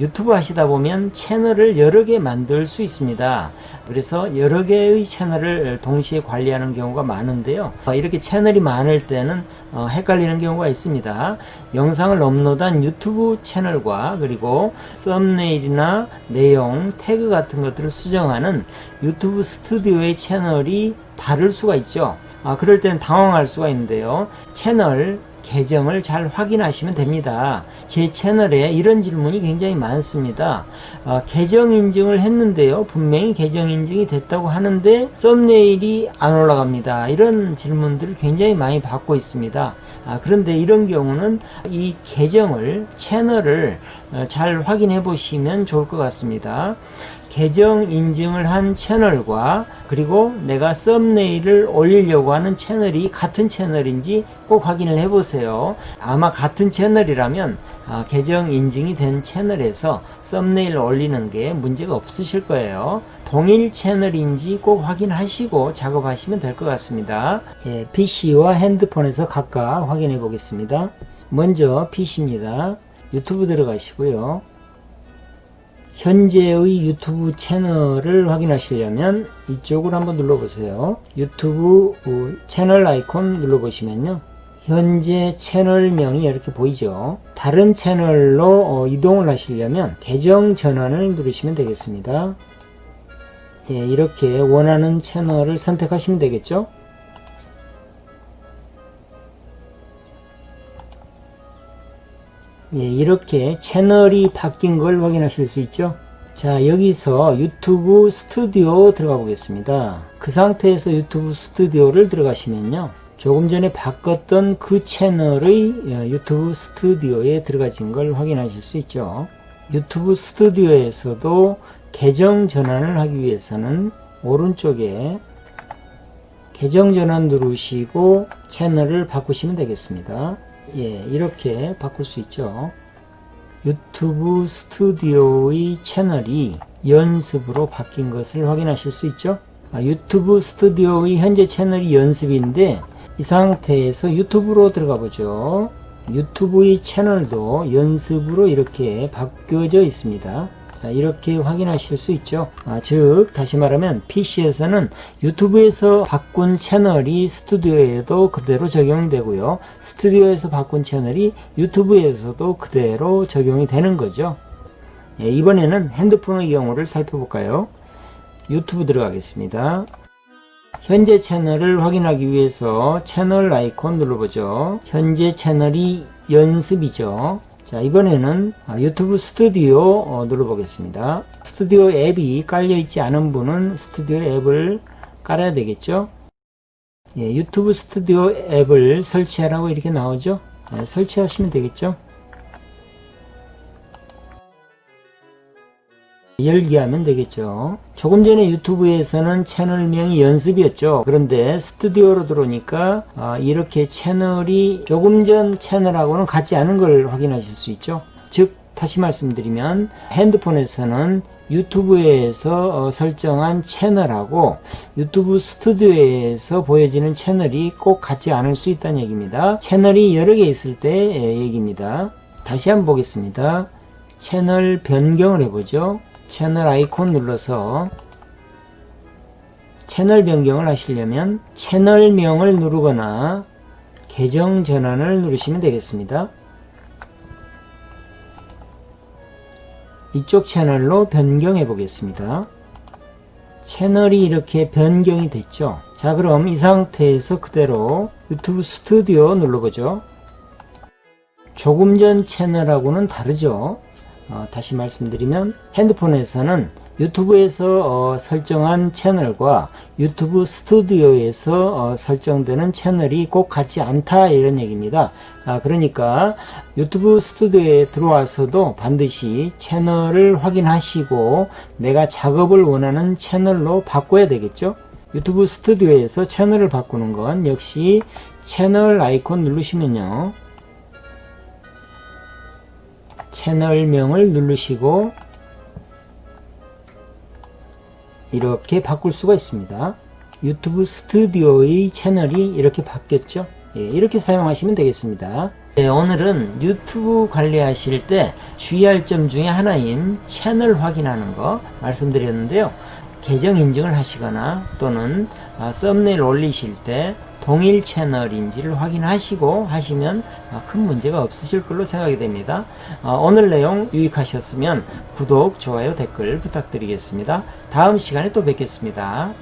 유튜브 하시다 보면 채널을 여러 개 만들 수 있습니다. 그래서 여러 개의 채널을 동시에 관리하는 경우가 많은데요. 어, 이렇게 채널이 많을 때는 어, 헷갈리는 경우가 있습니다. 영상을 업로드한 유튜브 채널과 그리고 썸네일이나 내용, 태그 같은 것들을 수정하는 유튜브 스튜디오의 채널이 다를 수가 있죠. 아, 그럴 때는 당황할 수가 있는데요. 채널 계정을 잘 확인하시면 됩니다. 제 채널에 이런 질문이 굉장히 많습니다. 아, 계정 인증을 했는데요. 분명히 계정 인증이 됐다고 하는데 썸네일이 안 올라갑니다. 이런 질문들을 굉장히 많이 받고 있습니다. 아, 그런데 이런 경우는 이 계정을 채널을 어, 잘 확인해 보시면 좋을 것 같습니다. 계정 인증을 한 채널과 그리고 내가 썸네일을 올리려고 하는 채널이 같은 채널인지 꼭 확인을 해 보세요. 아마 같은 채널이라면 아, 계정 인증이 된 채널에서 썸네일 올리는 게 문제가 없으실 거예요. 동일 채널인지 꼭 확인하시고 작업하시면 될 것 같습니다. 예, PC와 핸드폰에서 각각 확인해 보겠습니다. 먼저 PC입니다. 유튜브 들어가시고요. 현재의 유튜브 채널을 확인하시려면 이쪽을 한번 눌러보세요. 유튜브 어, 채널 아이콘 눌러보시면요. 현재 채널명이 이렇게 보이죠. 다른 채널로 어, 이동을 하시려면 계정 전환을 누르시면 되겠습니다. 예, 이렇게 원하는 채널을 선택하시면 되겠죠. 예, 이렇게 채널이 바뀐 걸 확인하실 수 있죠. 자, 여기서 유튜브 스튜디오 들어가 보겠습니다. 그 상태에서 유튜브 스튜디오를 들어가시면요. 조금 전에 바꿨던 그 채널의 어, 유튜브 스튜디오에 들어가진 걸 확인하실 수 있죠. 유튜브 스튜디오에서도 계정 전환을 하기 위해서는 오른쪽에 계정 전환 누르시고 채널을 바꾸시면 되겠습니다. 예, 이렇게 바꿀 수 있죠. 유튜브 스튜디오의 채널이 연습으로 바뀐 것을 확인하실 수 있죠. 아, 유튜브 스튜디오의 현재 채널이 연습인데 이 상태에서 유튜브로 들어가 보죠. 유튜브의 채널도 연습으로 이렇게 바뀌어져 있습니다. 자, 이렇게 확인하실 수 있죠. 아, 즉, 다시 말하면 PC에서는 유튜브에서 바꾼 채널이 스튜디오에도 그대로 적용되고요. 스튜디오에서 바꾼 채널이 유튜브에서도 그대로 적용이 되는 거죠. 예, 이번에는 핸드폰의 경우를 살펴볼까요? 유튜브 들어가겠습니다. 현재 채널을 확인하기 위해서 채널 아이콘 눌러보죠. 현재 채널이 연습이죠. 자 이번에는 아, 유튜브 스튜디오 어, 눌러보겠습니다. 스튜디오 앱이 깔려 있지 않은 분은 스튜디오 앱을 깔아야 되겠죠. 예, 유튜브 스튜디오 앱을 설치하라고 이렇게 나오죠. 예, 설치하시면 되겠죠. 열기 하면 되겠죠. 조금 전에 유튜브에서는 채널명이 연습이었죠. 그런데 스튜디오로 들어오니까 아, 이렇게 채널이 조금 전 채널하고는 같지 않은 걸 확인하실 수 있죠. 즉 다시 말씀드리면 핸드폰에서는 유튜브에서 어, 설정한 채널하고 유튜브 스튜디오에서 보여지는 채널이 꼭 같지 않을 수 있다는 얘기입니다. 채널이 여러 개 있을 때 얘기입니다. 다시 한번 보겠습니다. 채널 변경을 해보죠. 채널 아이콘 눌러서 채널 변경을 하시려면 채널명을 누르거나 계정 전환을 누르시면 되겠습니다. 이쪽 채널로 변경해 보겠습니다. 채널이 이렇게 변경이 됐죠. 자 그럼 이 상태에서 그대로 유튜브 스튜디오 눌러보죠. 조금 전 채널하고는 다르죠. 어, 다시 말씀드리면 핸드폰에서는 유튜브에서 어, 설정한 채널과 유튜브 스튜디오에서 어, 설정되는 채널이 꼭 같지 않다 이런 얘기입니다. 아, 그러니까 유튜브 스튜디오에 들어와서도 반드시 채널을 확인하시고 내가 작업을 원하는 채널로 바꿔야 되겠죠. 유튜브 스튜디오에서 채널을 바꾸는 건 역시 채널 아이콘 누르시면요. 채널명을 누르시고 이렇게 바꿀 수가 있습니다. 유튜브 스튜디오의 채널이 이렇게 바뀌었죠. 예, 이렇게 사용하시면 되겠습니다. 네, 오늘은 유튜브 관리하실 때 주의할 점 중에 하나인 채널 확인하는 거 말씀드렸는데요. 계정 인증을 하시거나 또는 아, 썸네일 올리실 때 동일 채널인지를 확인하시고 하시면 아, 큰 문제가 없으실 걸로 생각이 됩니다. 아, 오늘 내용 유익하셨으면 구독, 좋아요, 댓글 부탁드리겠습니다. 다음 시간에 또 뵙겠습니다.